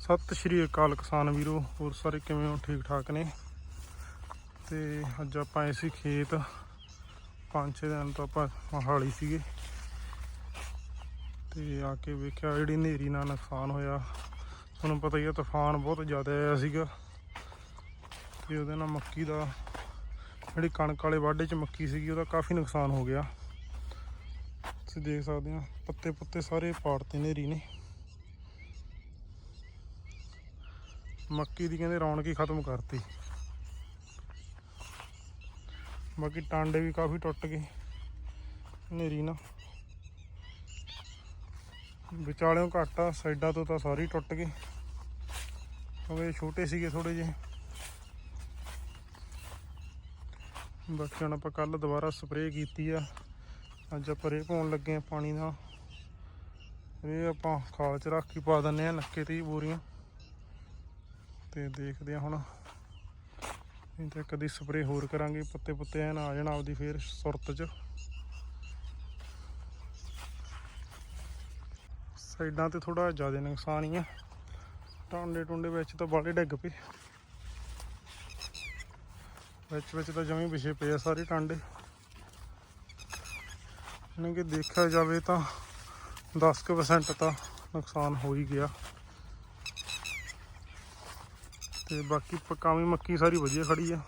ਸਤਿ ਸ਼੍ਰੀ ਅਕਾਲ ਕਿਸਾਨ ਵੀਰੋ, ਹੋਰ ਸਾਰੇ ਕਿਵੇਂ ਹੋ? ਠੀਕ ਠਾਕ ਨੇ? ਤੇ ਅੱਜ ਆਪਾਂ ਆਏ ਸੀ ਖੇਤ। ਪੰਜ ਛੇ ਦਿਨ ਤੋਂ ਆਪਾਂ ਮਹਾਲੀ ਸੀਗੇ। ਤੇ ਆ ਕੇ ਵੇਖਿਆ ਜਿਹੜੀ ਹਨੇਰੀ ਨਾਲ ਨੁਕਸਾਨ ਹੋਇਆ। ਤੁਹਾਨੂੰ ਪਤਾ ਹੀ ਆ, ਤੂਫਾਨ ਬਹੁਤ ਜ਼ਿਆਦਾ ਆਇਆ ਸੀਗਾ। ਤੇ ਉਹਦੇ ਨਾਲ ਮੱਕੀ ਦਾ, ਜਿਹੜੀ ਕਣਕ ਵਾਲੇ ਵਾਢੇ 'ਚ ਮੱਕੀ ਸੀਗੀ, ਉਹਦਾ ਕਾਫੀ ਨੁਕਸਾਨ ਹੋ ਗਿਆ। ਤੁਸੀਂ ਦੇਖ ਸਕਦੇ ਆ ਪੱਤੇ ਪੁੱਤੇ ਸਾਰੇ ਪਾੜਤੇ ਹਨੇਰੀ ਨੇ। ਮੱਕੀ ਦੀ ਕਹਿੰਦੇ ਰੌਣਕ ਹੀ ਖਤਮ ਕਰਤੀ। ਬਾਕੀ ਟਾਂਡੇ ਵੀ ਕਾਫੀ ਟੁੱਟ ਗਏ। ਹਨੇਰੀ ਨਾਲ ਵਿਚਾਲਿਓਂ ਘੱਟ ਆ, ਸਾਈਡਾਂ ਤੋਂ ਤਾਂ ਸਾਰੇ ਟੁੱਟ ਗਏ ਕਿਉਂਕਿ ਛੋਟੇ ਸੀਗੇ ਥੋੜੇ ਜਿਹੇ। ਬਾਕੀ ਹੁਣ ਆਪਾਂ ਕੱਲ ਦੁਬਾਰਾ ਸਪਰੇਅ ਕੀਤੀ ਆ। ਅੱਜ ਆਪਾਂ ਰੇ ਪਾਉਣ ਲੱਗੇ ਆ ਪਾਣੀ ਦਾ ਇਹ ਆਪਾਂ ਖਾਲ ਚ ਰੱਖ ਕੇ ਪਾ ਦਿੰਨੇ ਆ, ਨੱਕੇ ਤੇ ਹੀ ਬੋਰੀਆਂ। ਤੇ ਦੇਖਦੇ ਆ ਹੁਣ। ਨਹੀਂ ਤਾਂ ਕਦੀ ਸਪਰੇਅ ਹੋਰ ਕਰਾਂਗੇ, ਪੱਤੇ ਪੁੱਤੇ ਐਨ ਆ ਜਾਣਾ ਆਪਦੀ ਫੇਰ ਸੁਰਤ ਚ। ਸਾਈਡਾਂ ਤੇ ਥੋੜਾ ਜ਼ਿਆਦਾ ਨੁਕਸਾਨ ਹੀ ਆ। ਟਾਂਡੇ ਟੁੰਡੇ ਵਿੱਚ ਤਾਂ ਬਾਲੇ ਡਿੱਗ ਪਏ। ਵਿੱਚ ਵਿੱਚ ਤਾਂ ਜਮੀ ਵਿਛੇ ਪਏ ਆ ਸਾਰੇ ਟਾਂਡੇ। ਇਹਨਾਂ ਕਿ ਦੇਖਿਆ ਜਾਵੇ ਤਾਂ 10% ਤਾਂ ਨੁਕਸਾਨ ਹੋ ਹੀ ਗਿਆ। ਤੇ ਬਾਕੀ ਪਕਾਵੀਂ ਮੱਕੀ ਸਾਰੀ ਵਧੀਆ ਖੜੀ ਆ।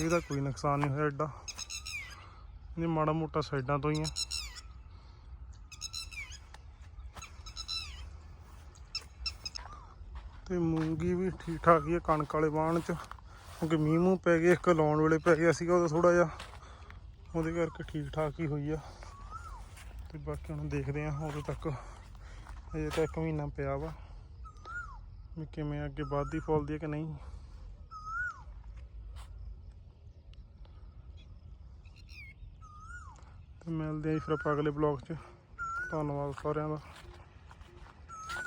ਇਹਦਾ ਕੋਈ ਨੁਕਸਾਨ ਨਹੀਂ ਹੋਇਆ ਐਡਾ। ਇਹ ਮਾੜਾ ਮੋਟਾ ਸਾਈਡਾਂ ਤੋਂ ਹੀ ਆ। ਤੇ ਮੂੰਗੀ ਵੀ ਠੀਕ ਠਾਕ ਹੀ ਆ ਕਣਕ ਵਾਲੇ ਬਾਣ ਚ। ਕਿਉਂਕਿ ਮੀਂਹ ਮੂੰਹ ਪੈ ਗਿਆ, ਇੱਕ ਲਾਉਣ ਵੇਲੇ ਪੈ ਗਿਆ ਸੀਗਾ ਉਹਦਾ ਥੋੜਾ ਜਿਹਾ। ਉਹਦੇ ਕਰਕੇ ਠੀਕ ਠਾਕ ਹੀ ਹੋਈ ਆ। ਤੇ ਬਾਕੀ ਹੁਣ ਦੇਖਦੇ ਆ ਉਦੋਂ ਤੱਕ। ਅਜੇ ਤਾਂ ਇੱਕ ਮਹੀਨਾ ਪਿਆ ਵਾ। ਵੀ ਕਿਵੇਂ ਅੱਗੇ ਵੱਧਦੀ ਫੁੱਲਦੀ ਹੈ ਕਿ ਨਹੀਂ। ਤੇ ਮਿਲਦੇ ਆ ਫਿਰ ਆਪਾਂ ਅਗਲੇ ਬਲੌਗ 'ਚ। ਧੰਨਵਾਦ ਸਾਰਿਆਂ ਦਾ।